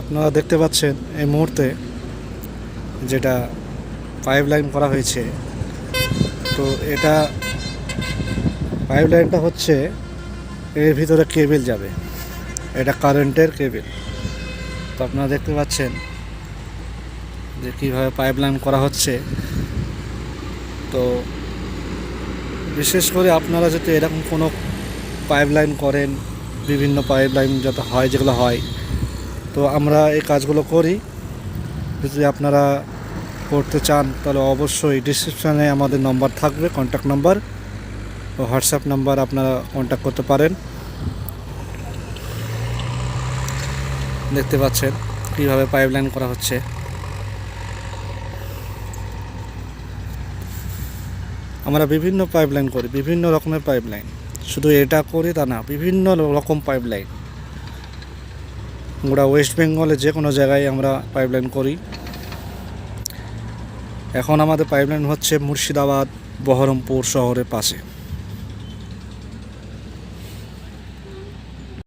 আপনারা দেখতে পাচ্ছেন এই মুহূর্তে যেটা পাইপ লাইন করা হয়েছে। তো এটা পাইপ লাইনটা হচ্ছে এর ভিতরে কেবেল যাবে। এটা কারেন্টের কেবেল তো আপনারা দেখতে পাচ্ছেন যে কীভাবে পাইপ লাইন করা হচ্ছে। তো বিশেষ করে আপনারা যদি এরকম কোনো পাইপ লাইন করেন, বিভিন্ন পাইপ লাইন যত হয় যেগুলো হয় তো আমরা এই কাজগুলো করি। যদি আপনারা করতে চান, তাহলে অবশ্যই ডিসক্রিপশানে আমাদের নম্বর থাকবে কন্ট্যাক্ট নাম্বার ও হোয়াটসঅ্যাপ নাম্বার আপনারা কন্ট্যাক্ট করতে পারেন। দেখতে পাচ্ছেন কীভাবে পাইপ লাইন করা হচ্ছে। আমরা বিভিন্ন পাইপ লাইন করি, বিভিন্ন রকমের পাইপ লাইন শুধু এটা করি তা না, বিভিন্ন রকম পাইপ আমরা ওয়েস্ট বেঙ্গলে যে কোনো জায়গায় আমরা পাইপলাইন করি। এখন আমাদের পাইপলাইন হচ্ছে মুর্শিদাবাদ, বহরমপুর শহরের পাশে।